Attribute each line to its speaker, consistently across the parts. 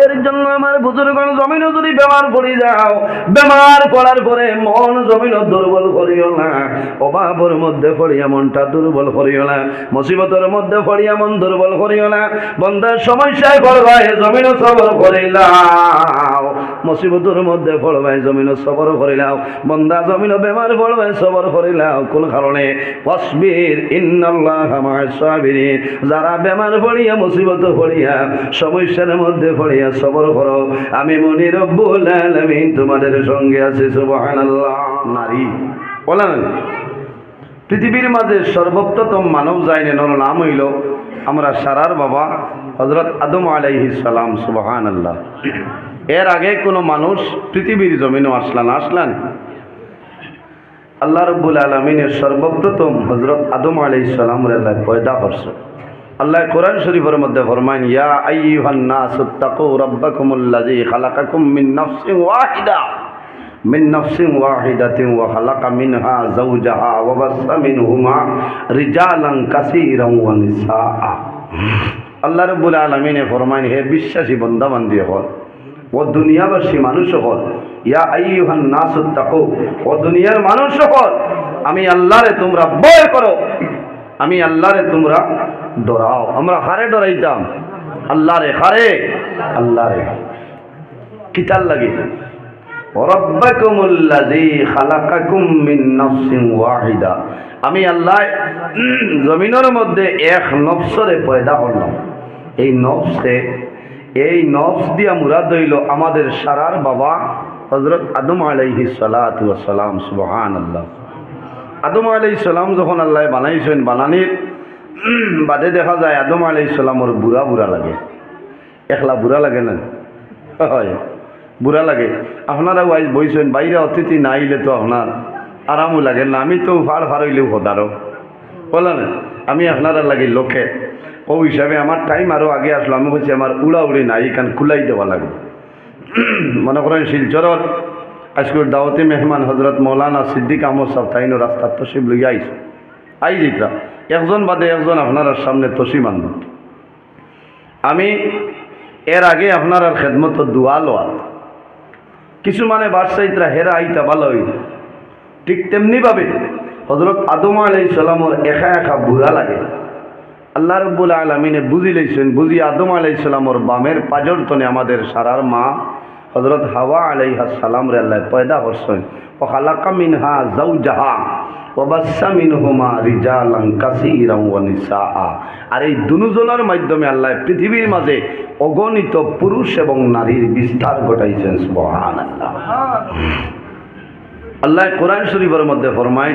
Speaker 1: এর জন্য আমার বুজুর্গণ জমিনও যদি বেমার পড়ে যাও, বেমার পড়ার পরে মন জমিনও দুর্বল করিও না। অভাবের মধ্যে পড়িয়া মনটা দুর্বল করিও না। মুসিবতের মধ্যে পড়িয়া মন দুর্বল করিও না। বন্ধার সমস্যায় পড়বাই জমিনও সবর করিলাও মুসিবতের মধ্যে পড়বাই জমিনও সবর করিলাও বন্ধা জমিনও বেমার পড়বাই সবর করিলাও কোন কারণে? অসবির ইন্নাল্লাহ আমার সাবিরিন যারা বেমার পড়িয়া, মুসিবত পড়িয়া, সমস্যার মধ্যে পড়িয়া সবর করো। আমি মনি রব্বুল আলামিন তোমাদের সঙ্গে আছি, সুবহানাল্লাহ। নারী। বলেন পৃথিবীর মাঝে সর্বপ্রথম মানব যায়নি নর নাম হইল আমরা সারার বাবা হজরত আদম আলাইহিস সালাম সুবহান আল্লাহ এর আগে কোনো মানুষ পৃথিবীর জমিনও আসলান আসলান আল্লাহ রব্বুল আলমিনের সর্বপ্রথম হজরত আদম আলাইহিস সালামের আল্লাহ পয়দা করছে। আল্লাহ কোরআন শরীফের মধ্যে ফরমাইন, ইয়া আইয়ুহান নাস তাকু রাব্বাকুমুল্লাযী খালাকাকুম মিন নাফসিন ওয়াহিদা, মিন নাফসিন ওয়াহিদাতিন ওয়া খালাকা মিনহা যাওজাহা ওয়া বাসসা মিনহুমা রিজালান কাসীরান ওয়া নিসাআ। আল্লাহ রাব্বুল আলামিনে ফরমাইন, হে বিশ্বাসী বান্দা বান্দি হল ও দুনিয়াবাসী মানুষ সকল ইয়া আইয়ুহান নাস তাকু ও দুনিয়ার মানুষ সকল আমি আল্লাহরে তোমরা ভয় করো, আমি আল্লাহরে তোমরা ডরাও। আমরা হারে ডরাইতাম। আল্লাহ রে হারে। লাগে? রব্বাকুমুল্লাযী খালাকাকুম মিন নাফসিন আমি আল্লাহ জমিনের মধ্যে এক নফসরে পয়দা করলাম। এই নফসে, এই নফস দিয়া মুরাদ হইল আমাদের সারার বাবা হজরত আদম আলাইহি সালাম সুবহান আল্লাহ আদম আলাইহিস সালাম যখন আল্লাহ বানাইছেন, বানানির বাদে দেখা যায় আদম আলাইহিস সালামর বুড়া বুড়া লাগে। একলা বুড়া লাগে না? হয় বুড়া লাগে। আপনারা ওয়াইজ বইছেন বাইরে অতিথি না আইলে তো আপনার আরামও লাগে না। আমি তো ফাড় ফাড় হইলেও হদারও বলে না? আমি আপনারা লাগে লোকে। ও হিসাবে আমার টাইম আরও আগে আসলো আমি বলছি আমার উড়া উড়ি নাই এখান খুলাই দেওয়া লাগবে। মনে করেন শিলচরর আজকের দাওয়াতি মেহমান হজরত মৌলানা সিদ্দিক আহমদ সাহ তাইনো রাস্তার তসিব লইয়া আইস আই যেটা একজন বাদে একজন আপনার সামনে তসি মানব আমি এর আগে আপনার আর খেদমত দোয়া লোয়া কিছুমানে বাদশাহিতরা হেরা আইতা ভালো হইল। ঠিক তেমনিভাবে হজরত আদম আলাই সালামর একা একা বুড়া লাগে। আল্লাহ রব্বুল আলমিনে বুঝি লইছেন, বুঝি আদম আলাই সালামর বামের পাজর তনে আমাদের সারার মা হজরত হাওয়া আলাইহা সালাম রে আল্লাহ পয়দা করছেন। ও খালাকা মিনহা জাউ জাহা আর এই দুজনের মাধ্যমে আল্লাহ পৃথিবীর মাঝে অগণিত পুরুষ এবং নারীর বিস্তার ঘটাইছেন আল্লাহ কোরআন শরীফের মধ্যে ফরমায়,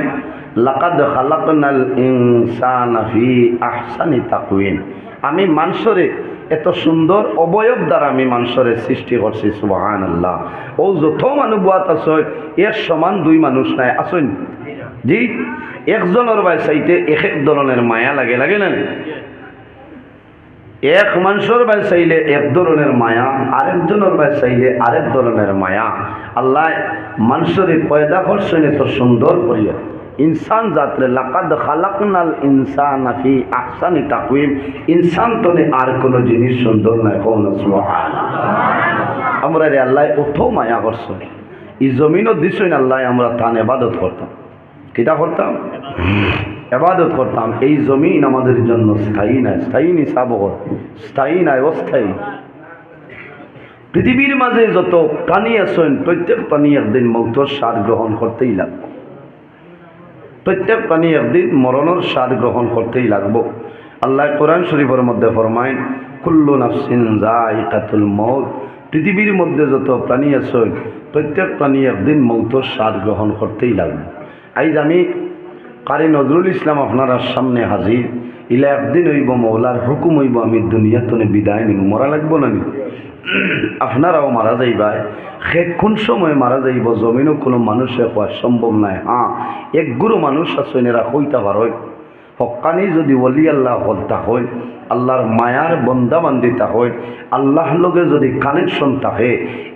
Speaker 1: লাকাদ খালাকনাল ইনসানা ফি আহসানি তাকওয়িম। আমি মানুষরে এত সুন্দর অবয়ব দ্বারা আমি মানুষরে সৃষ্টি করছি সুবাহান আল্লাহ ও যত মানুষ বাত আছে, এর সমান দুই মানুষ নাই। আসেন জি? একজনের বাই চাইতে এক এক ধরনের মায়া লাগে লাগে না? এক মানুষের চাইলে এক ধরনের মায়া আরেকজনের চাইলে আরেক ধরনের মায়া। আল্লাহ মানুষের পয়দা করছেন এত সুন্দর করিয়া। ইনসান জাতরে লাকাদ খালাকনাল ইনসান ফি আহসানি তাকওয়িম। ইনসান তনে আর কোনো জিনিস সুন্দর নাই কোন আমরা রে আল্লাহ অত মায়া করছে এই জমিনও দিছই আল্লাহ, আমরা তান এবাদত করতাম। কিতা করতাম এবাদত করতাম। এই জমিন আমাদের জন্য স্থায়ী নাই। স্থায়ী নিসাব স্থায়ী নাই, অস্থায়ী। পৃথিবীর মাঝে যত প্রাণী আছেন, প্রত্যেক প্রাণী একদিন মৌতর স্বাদ গ্রহণ করতেই লাগবে। প্রত্যেক প্রাণী একদিন মরণের স্বাদ গ্রহণ করতেই লাগবো। আল্লাহ কোরআন শরীফের মধ্যে ফরমাইন কুল্লু নাফসিন জাইকাতুল মৌত পৃথিবীর মধ্যে যত প্রাণী আছে প্রত্যেক প্রাণী একদিন মৌতর স্বাদ গ্রহণ করতেই লাগবে। আইজ আমি কারি নজরুল ইসলাম আপনার সামনে হাজির। ইলা একদিন হইব মৌলার হুকুম হইব, আমি দুনিয়া তনে বিদায় নিব। মরা লাগবো না আপনারাও মারা যাইবাই। সে কোন সময় মারা যাইব? জমিনও কোনো মানুষে হওয়া সম্ভব নাই। হ্যাঁ এক গুরু মানুষ আছে এরা কইতা পারয় হকানি যদি ওলি আল্লাহ হলতা হয়, আল্লাহর মায়ার বন্দা বান্দিতা হয় আল্লাহ লগে যদি কানেকশন থাকে,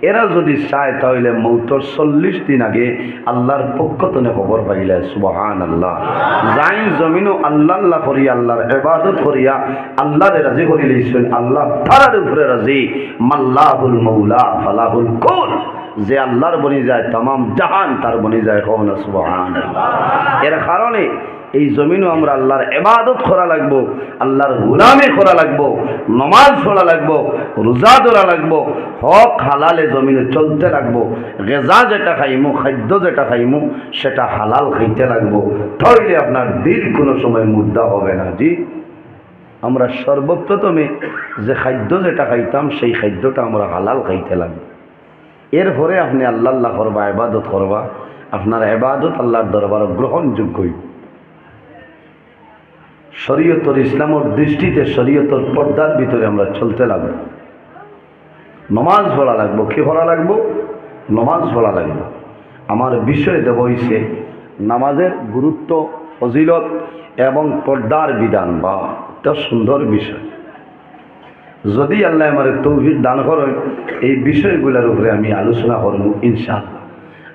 Speaker 1: এরা যদি চায় তাহলে মৌতর চল্লিশ দিন আগে আল্লাহর পক্ষ তনে খবর পাইলে সুবাহান আল্লাহ যাই জমিনও আল্লাহ আল্লাহ করিয়া, আল্লাহর এবাদত করিয়া আল্লাহরে রাজি করি লইছেন আল্লাহ তারার উপরে রাজি। মাল্লাহুল মৌলা ফালাহুল কোল। যে আল্লাহর বনি যায় তাম জাহান তার বনি যায় কখন সুবাহান এর কারণে এই জমিনও আমরা আল্লাহর এবাদত করা লাগবো, আল্লাহর গুলামি করা লাগবো, নমাজ পড়া লাগবো, রোজা ধরা লাগবো, হক হালালে জমিনে চলতে লাগবো, গেজা যেটা খাইমু, খাদ্য যেটা খাইমু, সেটা হালাল খাইতে লাগবো। তাহলে আপনার দিল কোনো সময় মুদ্রা হবে না জি। আমরা সর্বপ্রথমে যে খাদ্য যেটা খাইতাম, সেই খাদ্যটা আমরা হালাল খাইতে লাগবো। এরপরে আপনি আল্লাহ করবা এবাদত করবা, আপনার এবাদত আল্লাহর দরবার গ্রহণযোগ্যই। শরীয়তর ইসলামর দৃষ্টিতে শরীয়তর পর্দার ভিতরে আমরা চলতে লাগবো। নমাজ পড়া লাগবো, কি পড়া লাগবো? নমাজ পড়া লাগবো। আমার বিষয় দেব হইছে নামাজের গুরুত্ব, ফজিলত এবং পর্দার বিধান বা একটা সুন্দর বিষয়। যদি আল্লাহ আমার তৌহিদ দান করেন, এই বিষয়গুলোর উপরে আমি আলোচনা করব ইনশাআল্লাহ।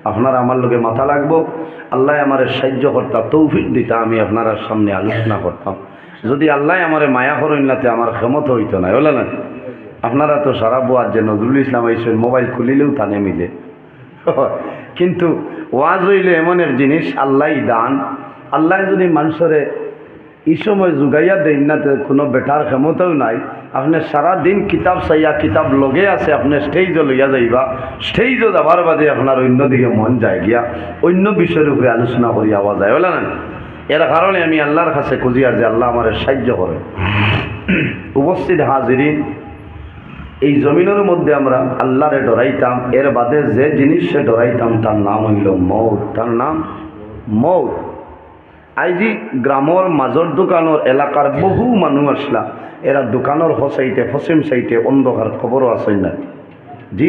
Speaker 1: আপনার আমার লোকে মাথা লাগবো। আল্লাহ আমার সাহায্য করতাম তৌফিক দিতা, আমি আপনার সামনে আলোচনা করতাম। যদি আল্লাহ আমার মায়া করেন নাতে আমার ক্ষমতা হইতো না বলে না? আপনারা তো সারা বোয়ার যে নজরুল ইসলাম আইসেন মোবাইল খুলিলেও তানে মিলে কিন্তু ওয়াজ হইলে এমন এক জিনিস আল্লাহ দান। আল্লাহ যদি মানুষরে এই সময় যোগাইয়া দেন না তো কোনো বেটার ক্ষমতাও নাই। আপনি সারা দিন কিতাব চাইয়া কিতাব লগে আছে, আপনি স্টেজও লইয়া যাইবা। স্টেজও যাবার বাদে আপনার অন্যদিকে মন যায় গিয়া, অন্য বিষয়ের উপরে আলোচনা করি আওয়া যায় বলে না? এর কারণে আমি আল্লাহর কাছে খুঁজি আর যে আল্লাহ আমার সাহায্য করে। উপস্থিত হাজিরিন, এই জমিনের মধ্যে আমরা আল্লাহরে ডরাইতাম, এর বাদে যে জিনিসে ডরাইতাম, তার নাম হইল মৌত। তার নাম মৌত। আইজি গ্রামর মাজর দোকানের এলাকার বহু মানুষ আসলা। এরা দোকানের হসাইতে পশ্চিম সাইটে অন্ধকার খবরও আছে না। জি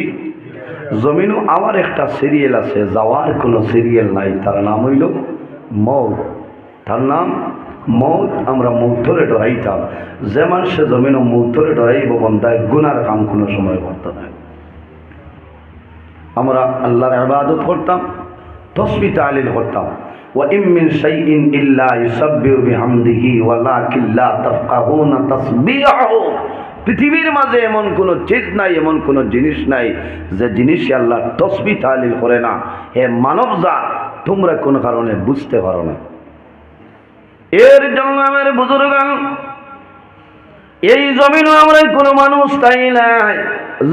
Speaker 1: জমিনও আমার একটা সিরিয়াল আছে যাওয়ার কোনো সিরিয়াল নাই তার নাম হইল মৌত। তার নাম মৌত আমরা মৌতরে ডরাইতাম যে মানুষে জমিনও মৌতরে ডরাইব বন্ধায় গুনার কাম কোনো সময় করতে না। আমরা আল্লাহর আবাদত করতাম, তসবি তালিল করতাম। وإن من شيء إلا يسبح بحمده ولكن لا تفقهون تسبيحهم পৃথিবীর মাঝে এমন কোনো চিজ নাই এমন কোনো জিনিস নাই যে জিনিসই আল্লাহ তসবি তালিল করে না হে মানব যা তোমরা কোনো কারণে বুঝতে পারো না এর জন্য আমার বুজুর্গান এই জমিনও আমরা কোনো মানুষ তাই নাই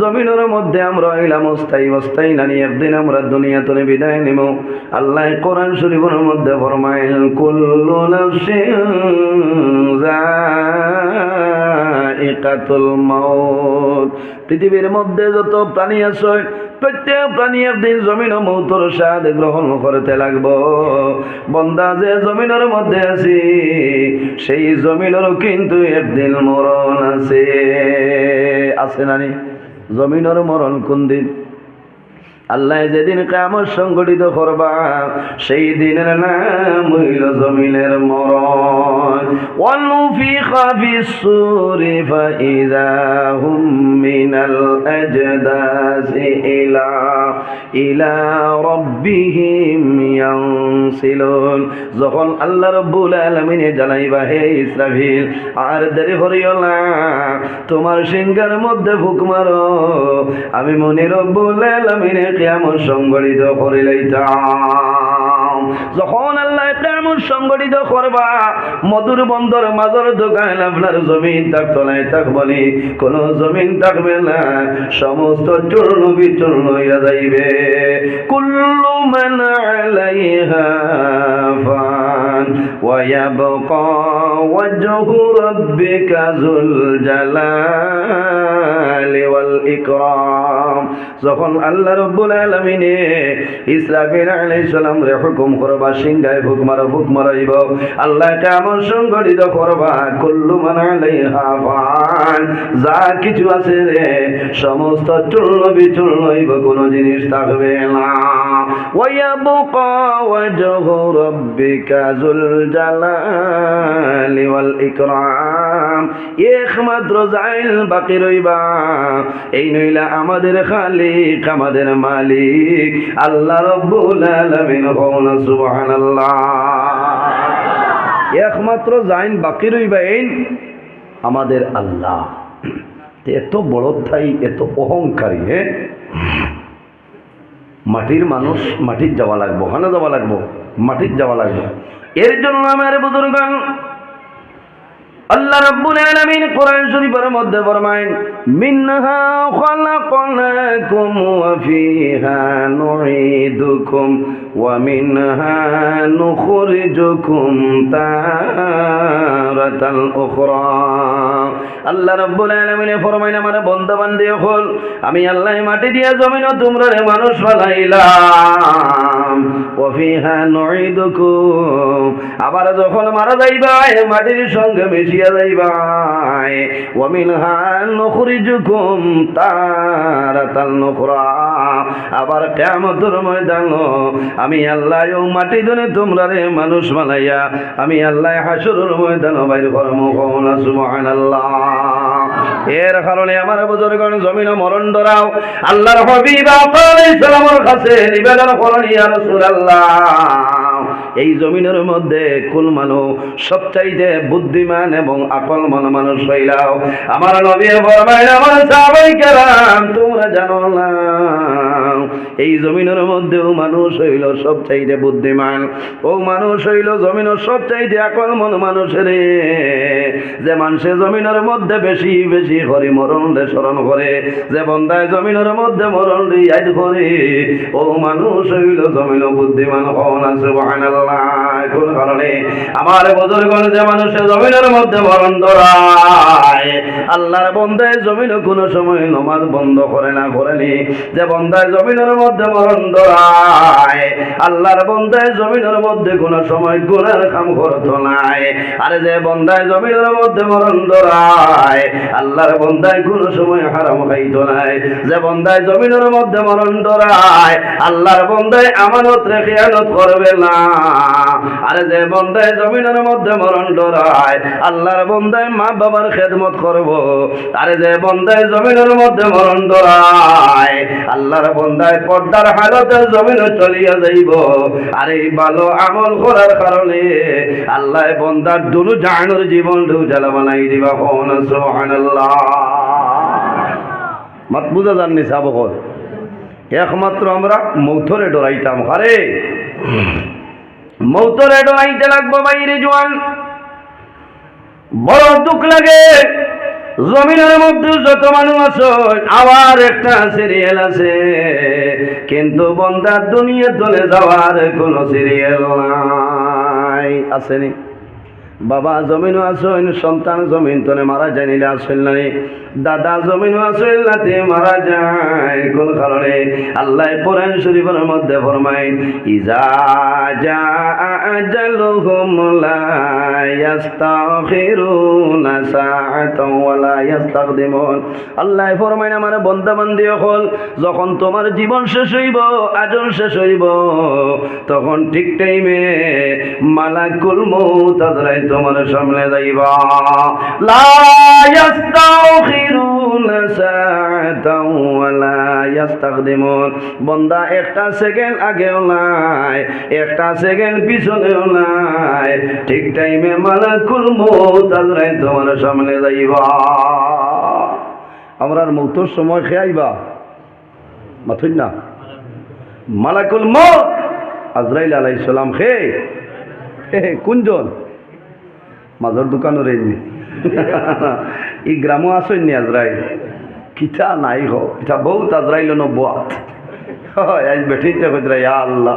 Speaker 1: জমিনের মধ্যে আমরা হইলাম অস্থায়ী অস্থায়ী নানি একদিন আমরা দুনিয়া তুলে বিদায় নিব। আল্লাহ কোরআন শরীফের মধ্যে ফরমাইল কুল্লু পৃথিবীর মধ্যে যত প্রাণী আছে, প্রত্যেক প্রাণী একদিন জমিন মৌতর স্বাদ গ্রহণ করতে লাগব। বন্দা যে জমিনের মধ্যে আছি, সেই জমিনেরও কিন্তু একদিন মরণ আছে। আছে নানি জমিনের মরণ কোন দিন? আল্লাহ যেদিন কামর সংগঠিত করবা সেই দিনের নাম হইল জমিনের মরণ ونفخ في الصور فإذا هم من الأجداث إلى إلى ربهم ينسلون যখন আল্লাহ রব্বুল আলমিনে জানাইবা হে ইসরাফিল আর দেরি করিও না তোমার সিংহার মধ্যে ফুক মারো আমি মনে রব্বুল আলমিনে কেমন সংগঠিত করে লইতাম যখন আল্লাহ কেমন সংগঠিত করবা মধুর বন্দর মাজর দোকান আপনার জমিন থাকতো নাই থাক বলি কোন জমিন থাকবে না সমস্ত চূর্ণ বিচূর্ণ হইয়া যাইবে কুল্লু মান আলাইহা ফান ويبقى وجه ربك ذو الجلال والإكرام যখন আল্লাহ রব্বুল আলামিনে ইসরাফিল আলাইহিস সালাম রে হুকুম করবা সিংহায় ফুক মারা ফুক মারাইব আল্লাহ কেমন সংগঠিত করবা কুল্লু মান আলাইহা ফান যা কিছু আছে রে সমস্ত চূর্ণ বিচূর্ণ হইব কোনো জিনিস থাকবে না ويبقى وجه ربك ذو الجلال والإكرام একমাত্র জাইল বাকি রইবা এই নইলা আমাদের খালিক আমাদের মালিক আল্লাহ রব্বুল আলামিন হন একমাত্র জাইন বাকি রইবা এই আমাদের আল্লাহ। এত বড় থাই এত অহংকারী হ্যাঁ মাটির মানুষ মাটির যাওয়া লাগবো হানা যাওয়া লাগবো, মাটির যাওয়া লাগবো। এর জন্য আমার বুজুর্গান আল্লাহ রাব্বুল আলামিন কোরআন শরীফের মধ্যে ফরমায় মিনহা খালাকনাকুম ওয়া ফিহা নুঈদুকুম ওয়া মিনহা নুখরিজুকুম তারাতাল উখরা। আল্লাহ রাব্বুল আলামিন ফরমায় আমার বান্দা বান্দি হল আমি আল্লাহ মাটি দিয়ে জমিন তোমরা মানুষ বানাইলাম। আবার যখন মারা যাইবা এ মাটির সঙ্গে মিশিয়া যাইবাই ওয়ামিনহা নুখরিজুকুম তারাতাল নুখরা আবার কিয়ামতের ময়দান আমি আল্লাহ ও মাটি ধরে তোমরা রে মানুষ বানাইয়া, আমি আল্লাহ হাসরের ময়দান বাইর করব। কোনা সুবহানাল্লাহ। এর কারণে আমার বুজুর্গণ, জমিন মরণ ধরাও আল্লাহর হাবিব আলাইহিস সালামের কাছে নিবেদন করেন ইয়া রাসূলুল্লাহ। Ah. এই জমিনের মধ্যে কুল মানুষ সবচাইতে বুদ্ধিমান এবং আকল মন মানুষ হইলাও। আমার নবী আমার কেরাম তোমরা জানো না। এই জমিনের মধ্যেও মানুষ হইল সবচাইতে বুদ্ধিমান। ও মানুষ হইল জমিনের সবচাইতে আকল মন মানুষের যে মানুষে জমিনের মধ্যে বেশি বেশি হরি মরণ রে, স্মরণ করে। যে বন্দায় জমিনের মধ্যে মরণ রে করে। ও মানুষ হইল জমিন বুদ্ধিমান হন আছে কোন যে মানুষের জমিনের মধ্যে মরণ ধরায়, আল্লাহর বন্দায় জমিন কোনো সময় নমাজ যে বন্দায় জমিনের মধ্যে মরণ ধরায়, আল্লাহর বন্দায় জমিনের মধ্যে কোনো সময় হারাম খাইতো নাই। যে বন্দায় জমিনের মধ্যে মরণ ধরায়, আল্লাহর বন্দায় আমানত রেখে করবে না। আরে যে বন্দায় জমিনের মধ্যে মরণ ডরায় আল্লাহর বন্দায় মা বাবার খেদমত করব। আরে যে বন্দায় জমিনের মধ্যে মরণ ডরায় আল্লাহর বন্দায় পর্দার হালতে জমিন চলিয়া যাইব। আর ভালো আমল করার কারণে আল্লাহ বন্দার দুরু জাহানোর জীবন ঢুজালা বানাই দিবা। হন সুবহানাল্লাহ। মাত বুঝা জাননি সাবকর একমাত্র আমরা মৌথরে ডরাইতাম। আরে মৌতরে ডোলাইতে লাগবো বাইরে, জোয়ান। বড় দুঃখ লাগে। জমিনের মধ্যে যত মানুষ আছে, আবার একটা সিরিয়াল আছে। কিন্তু বন্দার দুনিয়া দলে যাওয়ার কোনো সিরিয়াল নাই, আসেনি। বাবা জমিনও আসইন সন্তান জমিন তনে মারা যায়, নিলে আসইল নাই দাদা জমিনও আসইল নাতে মারা যায়। কোন কারণে? আল্লাহ কোরআন শরীফের মধ্যে ফরমাইন ইজা জা আজালুহুম লা ইয়াস্তাখিরুনা সাআতাও ওয়া লা আল্লাহ ফরমাইন আমার বান্দা বান্দি হল যখন তোমার জীবন শেষ হইব, আজন শেষ হইব, তখন ঠিক টাইমে মালাকুল মউত আজরাইল তোমার সামনে যাইবা। লা ইয়াস্তাখিরুনা সাআতাও ওয়া লা ইয়াস্তাকদিমুন। বান্দা, একটা সেকেন্ড আগেও নাই, একটা সেকেন্ড পিছনেও নাই। ঠিক টাইমে মালাকুল মউত আজরাইল তোমার সামনে যাইবা। আমরার মৌতর সময় খেয়াইবা। মাথুন না? মালাকুল মত আজরাইল আলাইহিস সালাম খে। কোনজন? মাজর দোকানের এমনি ই গ্রামও আসেননি আজরাইল কিতা নাই হ। এটা বহুত আজরাইল নবাত আজ বেঠিতে কইতরা ইয়া আল্লাহ।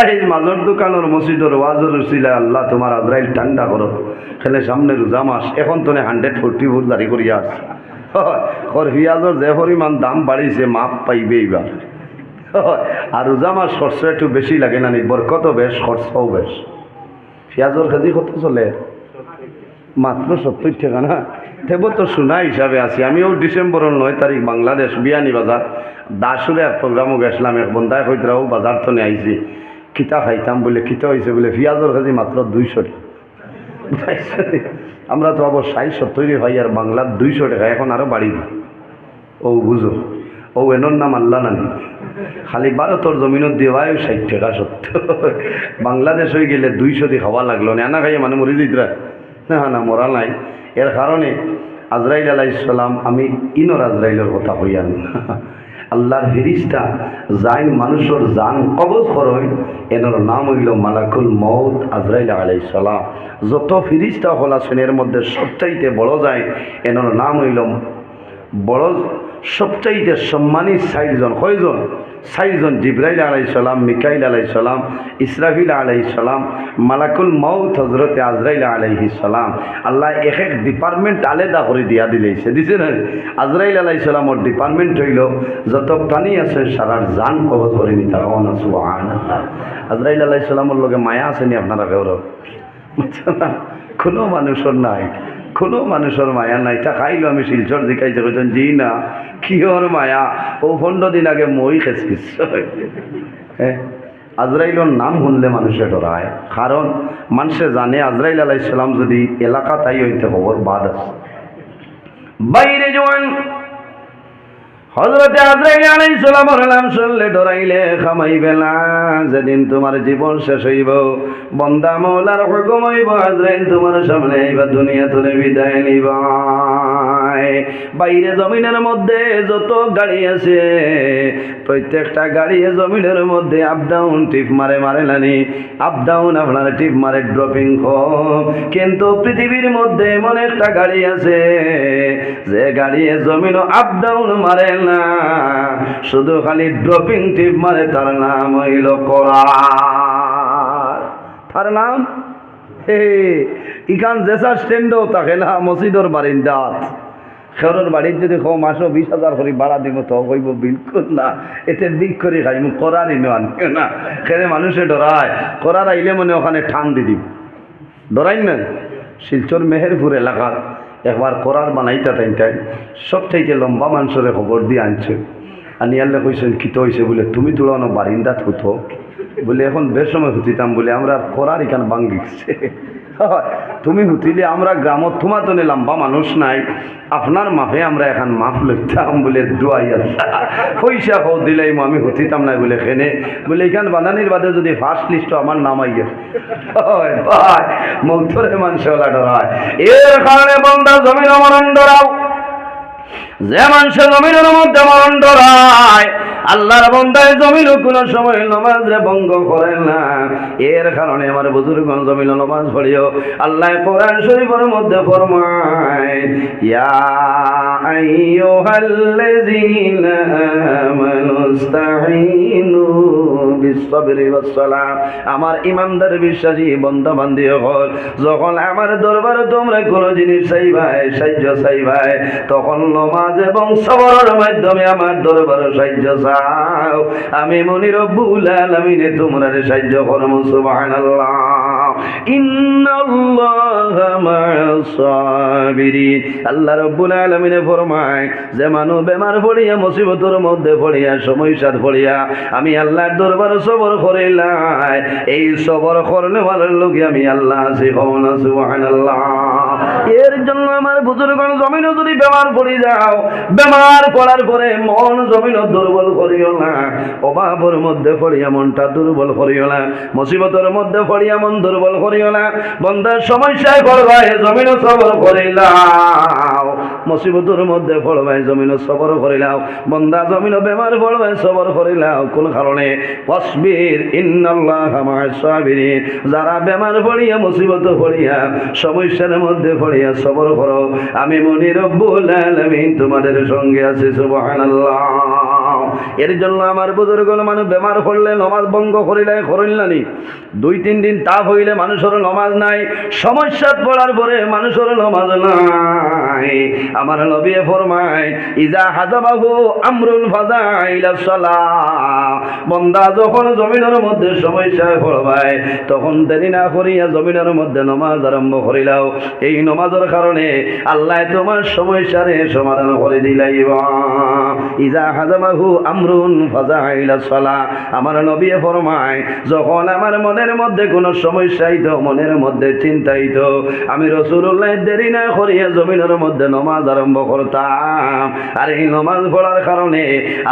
Speaker 1: আজ মাজর দোকানের মসজিদের ওয়াজর উসিলা আল্লাহ তোমার আজরাইল ঠান্ডা করো খেলে সামনে রোজা মাস এখন তো হান্ড্রেড ফোরটি ফোর জারি করিয়া আছে। খর পিঁয়াজর যে পরিমাণ দাম বাড়িছে মাপ পাইবে এইবার আর রোজা মাস খরচ একটু বেশি লাগে না নি? বরকত বেশ খরচাও বেশ। পেঁয়াজর কেজি কত চলে? মাত্র সত্তর টাকা না? তেব তো শোনা হিসাবে আছি। আমিও ডিসেম্বরের নয় তারিখ বাংলাদেশ বিয়ানি বাজার দাসুরে এক প্রোগ্রামও গেছিলাম, এক বন্ধায় হইতরাও বাজার তো নিয়ে আইছি কিতা খাইতাম বলে, কিতা হয়েছে বলে পেঁয়াজর কেজি মাত্র দুইশো টাকা। আমরা তো আবার ষাট সত্তরই হয় আর বাংলার দুইশো টাকা, এখন আরও বাড়িব ও বুঝো ও এনর নাম আল্লাহ নানি। খালি ভারতর জমিনত দেওয়ায় ষাট টাকা সত্য বাংলাদেশ হয়ে গেলে দুইশো দিয়ে খাওয়া লাগল না? খাইয়ে মানে মরি দিতরা না না, মরা নাই। এর কারণে আজরাইল আলাইসালাম আমি ইনর আজরাইলের কথা হইয়ান আল্লাহর ফিরিস্তা, যাইন মানুষের জান কবজ করই এনার নাম হইল মালাকুল মৌত আজরাইল আলাইসালাম যত ফিরিস্তা হল আছেন, এর মধ্যে সবচাইতে বড় যায় এনার নাম হইল বড়, সবচাইতে সম্মানী ষাটজন কয়জন? ষাটজন জিব্রাইল আলাইসালাম মিকাইল আলাইসালাম ইসরাফিল আলাইসালাম মালাকুল মৌত হজরতে আজরাইল আলাইহিসালাম আল্লাহ এক এক ডিপার্টমেন্ট আলাদা করে দিয়া দিলেছে। দিছে না? আজরাইল আলাইসালামর ডিপার্টমেন্ট হইল, যত প্রাণী আছে সারার জান কবজ করে নিতে আজরাইল আলাইসালামর লগে মায়া আছে আসেনি আপনারা গৌরব কোনো মানুষের নাই। কোনো মানুষের মায়া নাই তা খাইলো আমি শিলচর জিকাইতে কইতেন, জি না, কিহর মায়া? ও পনেরো দিন আগে মই খেসকিস হ্যাঁ। আজরাইলর নাম শুনলে মানুষে ডরায় কারণ মানুষে জানে আজরাইল আলাইসালাম যদি এলাকা তাই হইতে খবর বাদ আছে। বাইরে জোয়ান হজরতে আজরাইল আলাইসালামর নাম শুনলে ডরাইলে খামাইবে না, যেদিন তোমার জীবন শেষ হইব। বন্দা মৌলার হুকুম হইব, আজরাইল তোমার সামনে আইবা দুনিয়া তুলে বিদায় নিবা। বাইরে জমিনের মধ্যে যত গাড়ি আছে, প্রত্যেকটা গাড়ি জমিনের মধ্যে আপ ডাউন টিপ মারে মারে নানি আপ আপনার টিপ মারে ড্রপিং কিন্তু পৃথিবীর মধ্যে এমন একটা গাড়ি আছে, যে গাড়ি জমিন মারে না। শুধু খালি ড্রপিং টিপ মারে, তার নাম হইল করার তার নাম? ইখান জেসা স্ট্যান্ডও না, মসজিদর বারিন্দাত। খেরোর বাড়ির যদি কো মাসও বিশ হাজার করে ভাড়া দিব, তো কইব বিলকুল না। এতে বিক করে খাইম করারই নেওয়ান না। খেলে মানুষে ডরায়। করার আইলে মনে ওখানে ঠান দি দিব। ডরাই না। শিলচর মেহেরপুর এলাকার একবার করার বানাইতা তাই তাই সব চাইতে লম্বা মানুষের খবর দিয়ে আনছে। আর নিয়ালে কইছেন কিত হয়েছে বলে, তুমি তুলানো বারিন্দাত হতো বলে, এখন বেশ সময় হুতিতাম বলে, আমরা করার এখানে বাঙ্গিছে তুমি হুতিলে আমরা গ্রামত তোমার তো লম্বা মানুষ নাই। আপনার মাফে আমরা এখন মাফ লইতাম বলে দোয়াই পয়সা হো দিলাই আমি হুতিতাম নাই বলে খেনে বলে এখান বানানির বাদে যদি ফার্স্ট লিস্ট আমার নাম আইয়া। মৌথরে মানুষ এর কারণে বন্ধা জমিন আমার ডরাও যে মানুষ জমিনের মধ্যে মরণ ডরায়, আল্লাহর বন্দায় জমিন কোনো সময় নমাজ রে ভঙ্গ করে না। এর কারণে আমার বুজুর্গ জমিন নমাজ পড়িও, আল্লাহ কোরআন শরীফের মধ্যে ফরমায়, ইয়া আইয়ুহাল্লাযীনা আমানু ইসতাঈনু আমার ইমানদার বিশ্বাসী বন্ধু বান্ধব হল, যখন আমার দরবারে তোমরা কোনো জিনিস চাইবাই, সাহায্য চাইবাই, তখন নমাজ এবং সবরের মাধ্যমে আমার দরবারে সাহায্য চাও। আমি মনির রব্বুল আলামিনে, তোমরা সাহায্য আলামিনে ফরমায়, যে মধ্যে আমি আল্লাহর দরবার সবর করিলাই এই সবর করলে লোকে আমি আল্লাহ আছি এর জন্য আমার বুজুর্গ জমিনও যদি বেমার পড়ি যাও। বেমার পড়ার পরে মন জমিনও দুর্বল করিও না। অভাবের মধ্যে পড়িয়া মনটা দুর্বল করিও না। মুসিবতের মধ্যে পড়িয়া মন দুর্বল করিও না। বন্ধার সমস্যায় পড়বাই জমিনও সবর করিলাও মুসিবতের মধ্যে পড়বাই জমিনও সবর করিলাও বন্দা জমিনও বেমার পড়বাই সবর করিলাও কোন কারণে? অসবির ইন্নাল্লাহ আমার সাবিরিন। যারা বেমার পড়িয়া, মুসিবত পড়িয়া, সমস্যার মধ্যে পড়িয়া সবর করো। আমি মনি রব্বুল আলামিন। তোমাদের সঙ্গে আছি, সুবহানাল্লাহ। এর জন্য আমার বুজুর্গ মানুষ বেমার নমাজ ভঙ্গ করিলে করিলানি দুই, তিন দিন তাপ হইলে মানুষের নমাজ নাই, সমস্যা পড়ার পরে মানুষের নমাজ নাই। আমার ফরমায়, ইজা হাজাবাহু আমরুল বন্দা যখন জমিনের মধ্যে সমস্যায় পড়বায়, তখন দেরি না করিয়া জমিনের মধ্যে নমাজ আরম্ভ করিলাও। এই নমাজের কারণে আল্লাহ তোমার সমস্যারে সমাধান করে দিলাইব ইজা হাজাবাহু আমরুন ফাজাইলা সালাহ আমার নবী ফরমায়, যখন আমার মনের মধ্যে কোনো সমস্যা হইতো মনের মধ্যে চিন্তা হইতো আমি রসুল্লাহ দেরি না করিয়া জমিনের মধ্যে নমাজ আরম্ভ করতাম। আর এই নমাজ পড়ার কারণে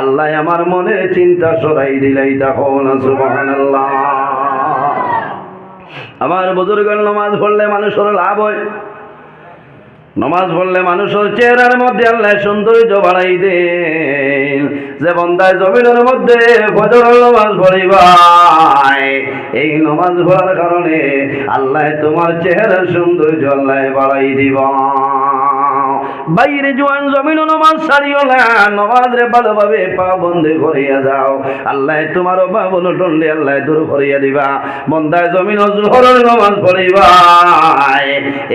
Speaker 1: আল্লাহ আমার মনে চিন্তা সরাই দিলাই তখন, সুবহানাল্লাহ। আমার বুজুর্গের নমাজ পড়লে মানুষের লাভ হয়। নমাজ পড়লে মানুষের চেহারার মধ্যে আল্লাহ সৌন্দর্য বাড়াই দেন। যে বন্দায় জমিনের মধ্যে ফজর নমাজ পড়িবাই এই নমাজ পড়ার কারণে আল্লাহ তোমার চেহারার সৌন্দর্য আল্লাহ বাড়াই দিবা বাইরে জোয়ান জমিন নমাজ সারিও না। নমাজ রে ভালোভাবে পা বন্ধে করিয়া যাও। আল্লাহ তোমার বাবন টন্ডে আল্লাহ দূর করিয়া দিবা। বন্দায় জমিন জোহরের নমাজ পড়িবা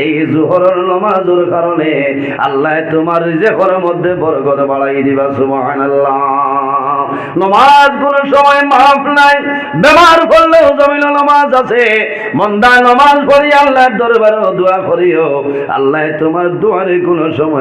Speaker 1: এই জোহরের নমাজের কারণে আল্লাহ তোমার রিজেকর মধ্যে বরকত বাড়াই দিবা, সুবহানাল্লাহ। নমাজ কোন সময় মাফ নাই। বেমার করলেও জমিন নমাজ আছে। মন্দায় নমাজ পড়ি আল্লাহর দরবারে দোয়া করিও। আল্লাহ তোমার দুয়ারে কোনো সময়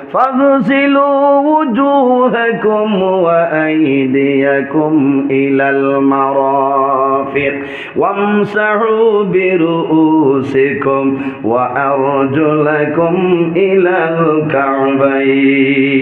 Speaker 1: فاغسلوا وجوهكم وأيديكم إلى المرافق وامسحوا برؤوسكم وأرجلكم إلى الكعبين